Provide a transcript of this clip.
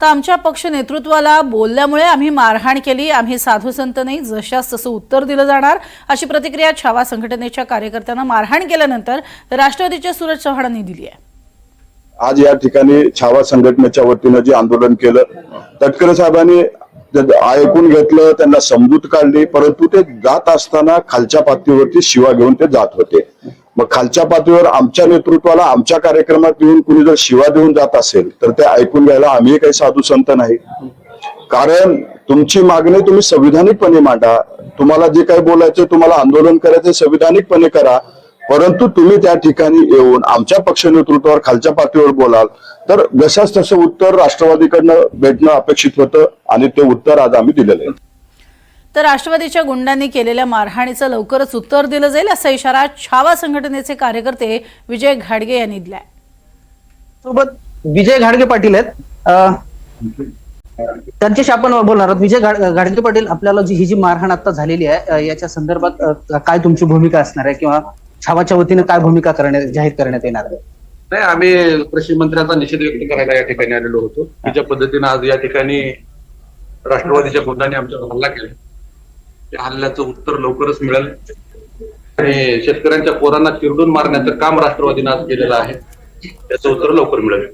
तर आमच्या पक्ष नेतृत्वाला बोलल्यामुळे आम्ही मारहाण केली. आम्ही साधू संत नाही जशास तसं उत्तर दिलं जाणार. अशी प्रतिक्रिया छावा संघटनेच्या कार्यकर्त्यांना मारहाण केल्यानंतर राष्ट्रवादीच्या सूरज चव्हाणांनी दिली आहे. आज या ठिकाणी छावा संघटनेच्या वतीनं जे आंदोलन केलं तटकरे साहेबांनी ऐकून घेतलं त्यांना समजूत काढली परंतु ते जात असताना खालच्या पातळीवरती शिवा घेऊन ते जात होते. मग खालच्या पातळीवर आमच्या नेतृत्वाला आमच्या कार्यक्रमात येऊन कुणी जर शिवा देऊन जात असेल तर ते ऐकून घ्यायला आम्ही काही साधू संत नाही. कारण तुमची मागणी तुम्ही संविधानिकपणे मांडा. तुम्हाला जे काही बोलायचं तुम्हाला आंदोलन करायचं संविधानिकपणे करा. परंतु तुम्ही त्या ठिकाणी येऊन आमच्या पक्ष नेतृत्वावर खालच्या पातळीवर बोलाल तर जशाच तसं उत्तर राष्ट्रवादीकडनं भेटणं अपेक्षित होतं आणि ते उत्तर आज आम्ही दिलेलं आहे. तर राष्ट्रवादीच्या गुंडांनी केलेल्या मारहाणीचं लवकरच उत्तर दिलं जाईल असा इशारा छावा संघटनेचे कार्यकर्ते विजय घाडगे यांनी दिलाय. सोबत विजय घाडगे पाटील आहेत. त्यांच्याशी आपण बोलणार आहोत. विजय घाड- घाडगे पाटील आपल्याला जी ही जी मारहाण आता झालेली आहे याच्या संदर्भात काय तुमची भूमिका असणार आहे? किंवा छावाच्या वतीने काय भूमिका करण्यात जाहीर करण्यात येणार आहे? नाही आम्ही कृषी मंत्र्याचा निषेध व्यक्त करायला या ठिकाणी आलेलो होतो. की ज्या पद्धतीने आज या ठिकाणी राष्ट्रवादीच्या गुंडांनी आमच्यावर हल्ला केला. त्या हल्ल्याचं उत्तर लवकरच मिळेल. आणि शेतकऱ्यांच्या पोरांना चिरडून मारण्याचं काम राष्ट्रवादीनं आज केलेलं आहे. त्याचं उत्तर लवकर मिळेल.